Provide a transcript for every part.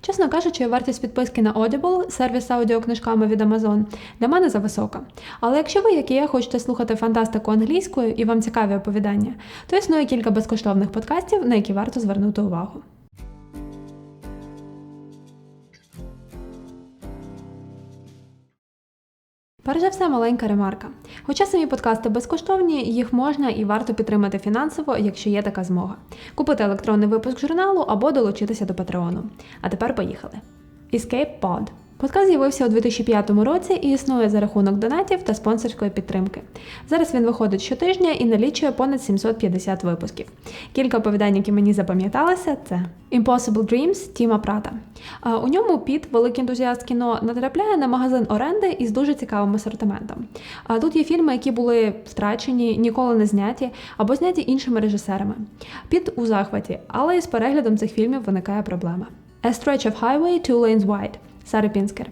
Чесно кажучи, вартість підписки на Audible, сервіс аудіокнижками від Amazon, для мене зависока. Але якщо ви, як і я, хочете слухати фантастику англійською і вам цікаві оповідання, то існує кілька безкоштовних подкастів, на які варто звернути увагу. Перш за все, маленька ремарка. Хоча самі подкасти безкоштовні, їх можна і варто підтримати фінансово, якщо є така змога. Купити електронний випуск журналу або долучитися до Патреону. А тепер поїхали. Escape Pod. Подкаст з'явився у 2005 році і існує за рахунок донатів та спонсорської підтримки. Зараз він виходить щотижня і налічує понад 750 випусків. Кілька оповідань, які мені запам'яталися, це Impossible Dreams Тіма Прата. У ньому Піт, великий ентузіаст кіно, натрапляє на магазин оренди із дуже цікавим асортиментом. Тут є фільми, які були втрачені, ніколи не зняті або зняті іншими режисерами. Піт у захваті, але із переглядом цих фільмів виникає проблема. A Stretch of Highway Two Lanes Wide Сари Пінскер.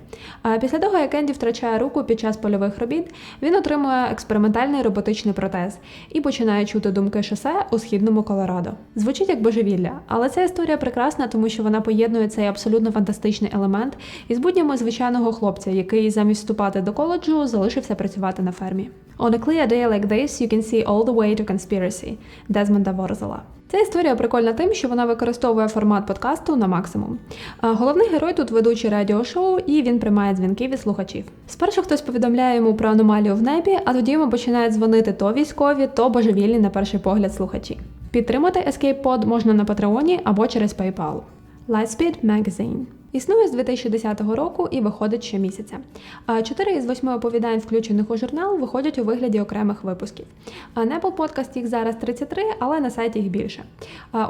Після того, як Енді втрачає руку під час польових робіт, він отримує експериментальний роботичний протез і починає чути думки шосе у східному Колорадо. Звучить як божевілля, але ця історія прекрасна, тому що вона поєднує цей абсолютно фантастичний елемент із буднями звичайного хлопця, який замість вступати до коледжу залишився працювати на фермі. On a clear day like this, you can see all the way to conspiracy Дезмонда Ворзела. Ця історія прикольна тим, що вона використовує формат подкасту на максимум. Головний герой тут ведучий радіошоу, і він приймає дзвінки від слухачів. Спершу хтось повідомляє йому про аномалію в небі, а тоді йому починають дзвонити то військові, то божевільні на перший погляд слухачі. Підтримати Escape Pod можна на Патреоні або через PayPal. Lightspeed Magazine Існує з 2010 року і виходить щомісяця. Чотири із восьми оповідань, включених у журнал, виходять у вигляді окремих випусків. На Apple Podcast їх зараз 33, але на сайті їх більше.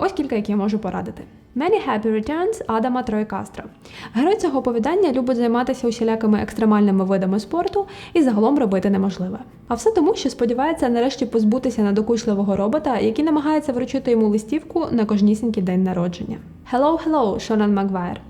Ось кілька, які я можу порадити. Many Happy Returns Адама Тройкастро. Герой цього оповідання любить займатися усілякими екстремальними видами спорту і загалом робити неможливе. А все тому, що сподівається нарешті позбутися надокучливого робота, який намагається вручити йому листівку на кожнісінький день народження. Hello, hello, Шонан Маквайр.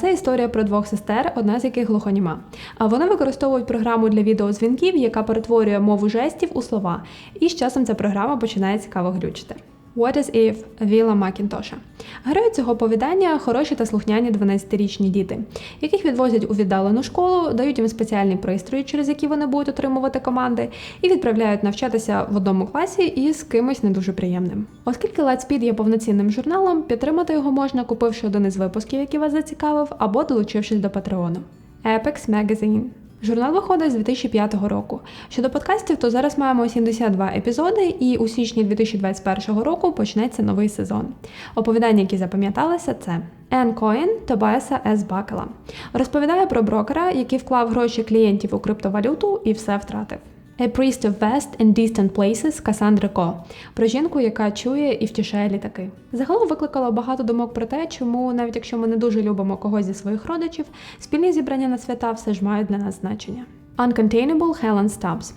Це історія про двох сестер, одна з яких глухоніма. Вони використовують програму для відеозвінків, яка перетворює мову жестів у слова, і з часом ця програма починає цікаво глючити. What is If Віла Макінтоша. Герої цього оповідання хороші та слухняні 12-річні діти, яких відвозять у віддалену школу, дають їм спеціальні пристрої, через які вони будуть отримувати команди, і відправляють навчатися в одному класі із кимось не дуже приємним. Оскільки Lightspeed є повноцінним журналом, підтримати його можна, купивши один із випусків, який вас зацікавив, або долучившись до Патреону. Apex Magazine Журнал виходить з 2005 року. Щодо подкастів, то зараз маємо 72 епізоди, і у січні 2021 року почнеться новий сезон. Оповідання, які запам'яталися, це Ен Коін Тобайса С. Бакела. Розповідає про брокера, який вклав гроші клієнтів у криптовалюту і все втратив. A Priest of Vast and Distant Places Касандри Ко про жінку, яка чує і втішає літаки. Загалом викликало багато думок про те, чому, навіть якщо ми не дуже любимо когось зі своїх родичів, спільні зібрання на свята все ж мають для нас значення. Uncontainable Helen Stubbs.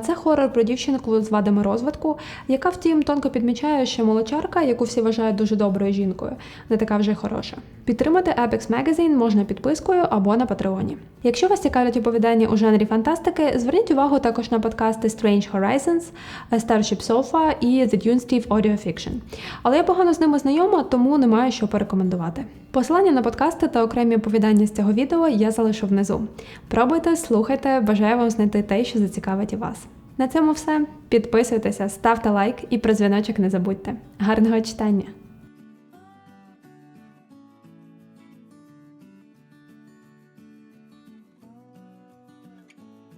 Це хорор про дівчинку з вадами розвитку, яка, втім, тонко підмічає, що молочарка, яку всі вважають дуже доброю жінкою, не така вже й хороша. Підтримати Apex Magazine можна підпискою або на Патреоні. Якщо вас цікавлять оповідання у жанрі фантастики, зверніть увагу також на подкасти Strange Horizons, Starship Sofa і The Dune Steve Audio Fiction. Але я погано з ними знайома, тому не маю що порекомендувати. Посилання на подкасти та окремі оповідання з цього відео я залишу внизу. Пробуйте, слухайте, бажаю вам знайти те, що зацікавить і вас. На цьому все. Підписуйтеся, ставте лайк і про дзвіночок не забудьте. Гарного читання!